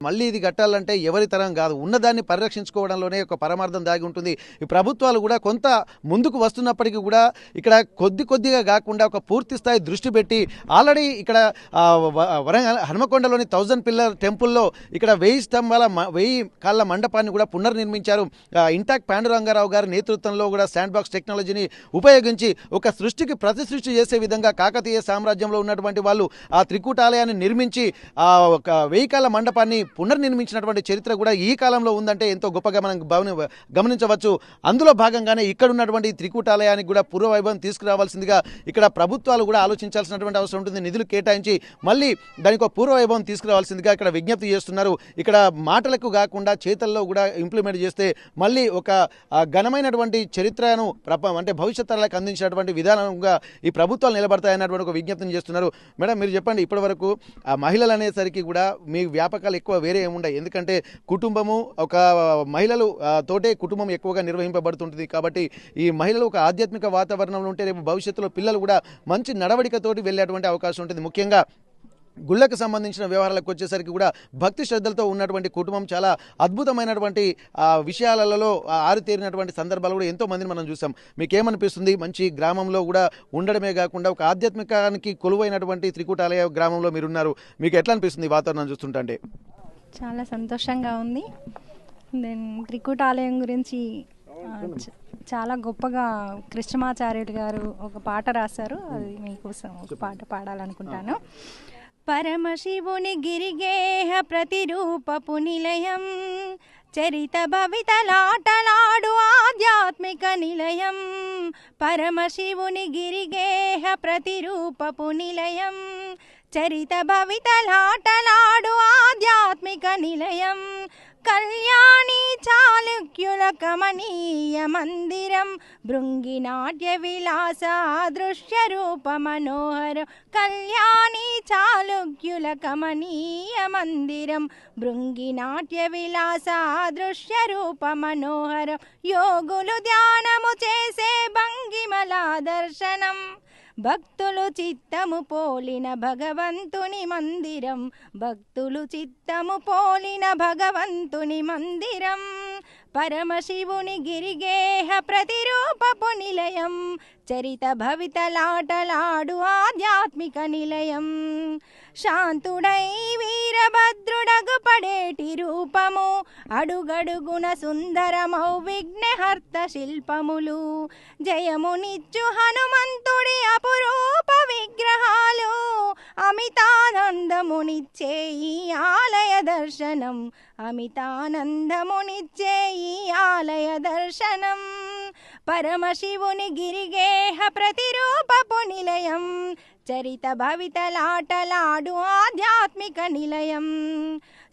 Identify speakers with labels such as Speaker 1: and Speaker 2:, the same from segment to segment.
Speaker 1: మళ్ళీ ఇది కట్టాలంటే ఎవరి తరం కాదు. ఉన్నదాన్ని పరిరక్షించుకోవడంలోనే ఒక పరమార్థం దాగి ఉంటుంది. ఈ ప్రభుత్వాలు కూడా కొంత ముందుకు వస్తున్నప్పటికీ కూడా ఇక్కడ కొద్ది కొద్దిగా కాకుండా ఒక పూర్తి స్థాయి దృష్టి పెట్టి ఆల్రెడీ ఇక్కడ వరంగల్ హనుమకొండలోని థౌజండ్ పిల్లర్ టెంపుల్లో ఇక్కడ వెయ్యి స్తంభాల మ- వెయ్యి కాళ్ళ మండపాన్ని కూడా పునర్నిర్మించారు. ఇంటాక్ పాండురంగారావు గారి నేతృత్వంలో కూడా శాండ్ బాక్స్ టెక్నాలజీని ఉపయోగించి ఒక సృష్టికి ప్రతి సృష్టి చేసే విధంగా కాకతీయ సామ్రాజ్యంలో ఉన్నటువంటి వాళ్ళు ఆ త్రికూటాలయాన్ని నిర్మించి ఆ ఒక వెయ్యి కాళ్ళ మండపాన్ని పునర్నిర్మించినటువంటి చరిత్ర కూడా ఈ కాలంలో ఉందంటే ఎంతో గొప్పగా మనం గమని గమనించవచ్చు. అందులో భాగంగానే ఇక్కడ ఉన్నటువంటి త్రికూటాలయానికి కూడా పూర్వవైభవం తీసుకురావాల్సిందిగా ఇక్కడ ప్రభుత్వాలు కూడా ఆలోచించాల్సినటువంటి అవసరం ఉంటుంది. నిధులు కేటాయించి మళ్ళీ దానికి ఒక పూర్వవైభవం తీసుకురావాల్సిందిగా ఇక్కడ విజ్ఞప్తి చేస్తున్నారు. ఇక్కడ మాటలకు కాకుండా చేతల్లో కూడా ఇంప్లిమెంట్ చేస్తే మళ్ళీ ఒక ఘనమైనటువంటి చరిత్రను ప్రప అంటే భవిష్యత్ తరాలకు అందించినటువంటి విధానంగా ఈ ప్రభుత్వాలు నిలబడతాయన్నటువంటి ఒక విజ్ఞప్తిని చేస్తున్నారు. మేడం మీరు చెప్పండి ఇప్పటివరకు ఆ మహిళలు అనేసరికి కూడా మీ వ్యాపకాలు ఎక్కువ వేరే ఏముండవు ఎందుకంటే కుటుంబము ఒక మహిళలు తోటే కుటుంబం ఎక్కువగా నిర్వహింపబడుతుంటుంది కాబట్టి ఈ మహిళలు ఒక ఆధ్యాత్మిక వాతావరణంలో ఉంటే రేపు భవిష్యత్తులో పిల్లలు కూడా మంచి నడవడికతోటి వెళ్ళేటువంటి అవకాశం ఉంటుంది. ముఖ్యంగా గుళ్ళకు సంబంధించిన వ్యవహారాలకు వచ్చేసరికి కూడా భక్తి శ్రద్ధలతో ఉన్నటువంటి కుటుంబం చాలా అద్భుతమైనటువంటి విషయాలలో ఆరితేరినటువంటి సందర్భాలు కూడా ఎంతో మందిని మనం చూసాం. మీకేమనిపిస్తుంది? మంచి గ్రామంలో కూడా ఉండడమే కాకుండా ఒక ఆధ్యాత్మికానికి కొలువైనటువంటి త్రికూటాలయ గ్రామంలో మీరున్నారు. మీకు ఎట్లా అనిపిస్తుంది వాతావరణం చూస్తుంటే
Speaker 2: చాలా సంతోషంగా ఉంది. దెన్ త్రికూటాలయం గురించి ఆ, చ- చాలా గొప్పగా కృష్ణమాచార్యులు గారు ఒక పాట రాశారు. అది మీకోసం ఒక పాట పాడాలనుకుంటాను. పరమశివుని గిరిగేహ ప్రతిరూపపు నిలయం చరిత భవితలాటలాడు ఆధ్యాత్మిక నిలయం. పరమశివుని గిరిగేహ ప్రతిరూపపు నిలయం చరిత భవితలాటలాడు ఆధ్యాత్మిక నిలయం. కళ్యాణి చాళుక్యుల కమనీయ మందిరం. భృంగి నాట్య విలాస దృశ్య రూప మనోహరం. కళ్యాణి చాళుక్యుల కమనీయ మందిరం. భృంగి నాట్య విలాస దృశ్య రూప మనోహరం. యోగులు ధ్యానము చేసే భంగిమలా దర్శనం. భక్తులు చిత్తము పోలిన భగవంతుని మందిరం. భక్తులు చిత్తము పోలిన భగవంతుని మందిరం. పరమశివుని గిరిగేహ ప్రతిరూపపు నిలయం చరిత భవితలాటలాడు ఆధ్యాత్మిక నిలయం. శాంతుడై వీరభద్రుడగు పడేటి రూపము అడుగడుగున సుందరమౌ విఘ్నహర్త శిల్పములు. జయమునిచ్చు హనుమంతుడి అపురూప విగ్రహాలు అమితానందమునిచ్చే ఈ ఆలయ దర్శనం అమితానందమునిచ్చే ఈ ఆలయ దర్శనం. పరమశివుని గిరిగేహ ప్రతిరూపపు నిలయం చరిత భవితలాటలాడు ఆధ్యాత్మిక నిలయం.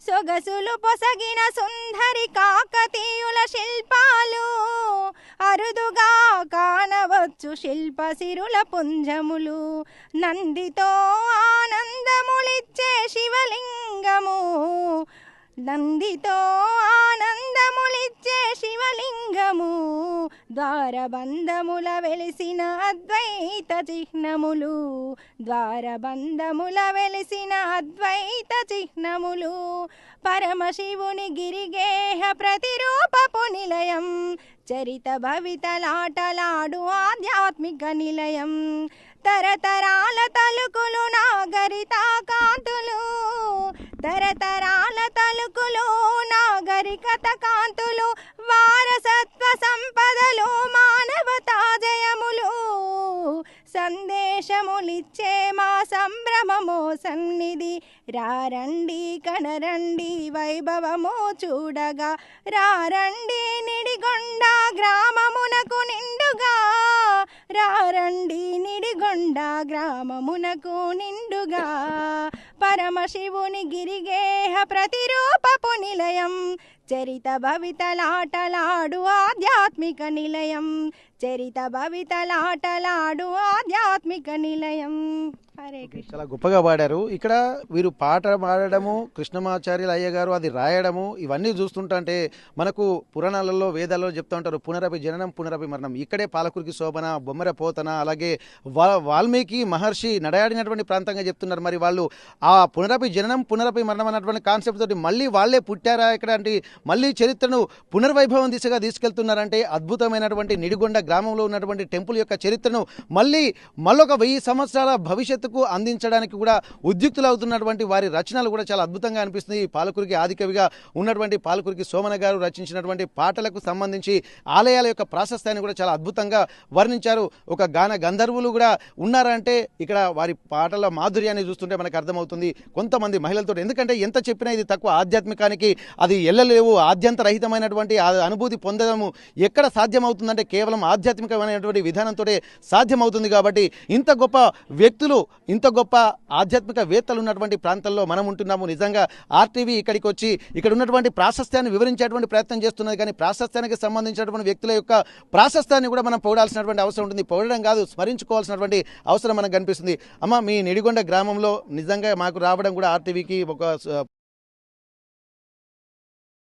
Speaker 2: సొగసులు పొసగిన సుందరి కాకతీయుల శిల్పాలు. అరుదుగా కానవచ్చు శిల్ప సిరుల పుంజములు. నందితో ఆనందములిచ్చే శివలింగము. నందితో ఆనందములిచ్చే శివలింగము ద్వారబంధముల వెలిసిన అద్వైత చిహ్నములు ద్వారబంధముల వెలిసిన అద్వైత చిహ్నములు పరమశివుని గిరిగేహ ప్రతిరూపపు నిలయం చరిత భవితలాటలాడు ఆధ్యాత్మిక నిలయం తరతరాల తలుకులు నాగరితా సందేశములిచ్చే మా సంభ్రమమో సన్నిధి. రారండి కనరండి వైభవమో చూడగా. రారండి నిడిగొండ గ్రామమునకు నిండుగా. రారండి నిడిగొండ గ్రామమునకు నిండుగా. పరమశివుని గిరిగేహ ప్రతిరూపపు నిలయం. చరిత భవితలాటలాడు ఆధ్యాత్మిక నిలయం. చరిత భవితలాటలాడు ఆధ్యాత్మిక నిలయం. హరే కృష్ణ.
Speaker 1: చాలా గొప్పగా పాడారు. ఇక్కడ వీరు పాట పాడడము కృష్ణమాచార్యులు అయ్య గారు అది రాయడము ఇవన్నీ చూస్తుంటే మనకు పురాణాలలో వేదాలలో చెప్తా ఉంటారు పునరపి జననం పునరపి మరణం. ఇక్కడే పాలకురికి శోభన బొమ్మర పోతన అలాగే వాల్మీకి మహర్షి నడయాడినటువంటి ప్రాంతంగా చెప్తున్నారు. మరి వాళ్ళు ఆ పునరపి జననం పునరపి మరణం అన్నటువంటి కాన్సెప్ట్ తోటి మళ్ళీ వాళ్ళే పుట్టారా? ఇక్కడ అంటే మళ్ళీ చరిత్రను పునర్వైభవం దిశగా తీసుకెళ్తున్నారంటే అద్భుతమైనటువంటి నిడిగొండ గ్రామంలో ఉన్నటువంటి టెంపుల్ యొక్క చరిత్రను మళ్ళీ మళ్ళొక వెయ్యి సంవత్సరాల భవిష్యత్తుకు అందించడానికి కూడా ఉద్యుక్తులవుతున్నటువంటి వారి రచనలు కూడా చాలా అద్భుతంగా అనిపిస్తుంది. ఈ పాలకురికి ఆదికవిగా ఉన్నటువంటి పాలకురికి సోమన గారు రచించినటువంటి పాటలకు సంబంధించి ఆలయాల యొక్క ప్రాశస్త్యాన్ని కూడా చాలా అద్భుతంగా వర్ణించారు. ఒక గాన గంధర్వులు కూడా ఉన్నారంటే ఇక్కడ వారి పాటల మాధుర్యాన్ని చూస్తుంటే మనకు అర్థమవుతుంది కొంతమంది మహిళలతో ఎందుకంటే ఎంత చెప్పినా ఇది తక్కువ ఆధ్యాత్మికానికి అది ఎల్లలేవు. ఆద్యంతరహితమైనటువంటి ఆ అనుభూతి పొందడము ఎక్కడ సాధ్యమవుతుందంటే కేవలం ఆధ్యాత్మికమైనటువంటి విధానంతో సాధ్యమవుతుంది కాబట్టి ఇంత గొప్ప వ్యక్తులు ఇంత గొప్ప ఆధ్యాత్మిక వేత్తలు ఉన్నటువంటి ప్రాంతంలో మనం ఉంటున్నాము. నిజంగా ఆర్టీవీ ఇక్కడికి వచ్చి ఇక్కడ ఉన్నటువంటి ప్రాశస్త్యాన్ని వివరించేటువంటి ప్రయత్నం చేస్తున్నది. కానీ ప్రాశస్త్యానికి సంబంధించినటువంటి వ్యక్తుల యొక్క ప్రాశస్త్యాన్ని కూడా మనం పొగడాల్సినటువంటి అవసరం ఉంటుంది. పొగడడం కాదు స్మరించుకోవాల్సినటువంటి అవసరం మనకు కనిపిస్తుంది. అమ్మ మీ నిడిగొండ గ్రామంలో నిజంగా మాకు రావడం కూడా ఆర్టీవీకి ఒక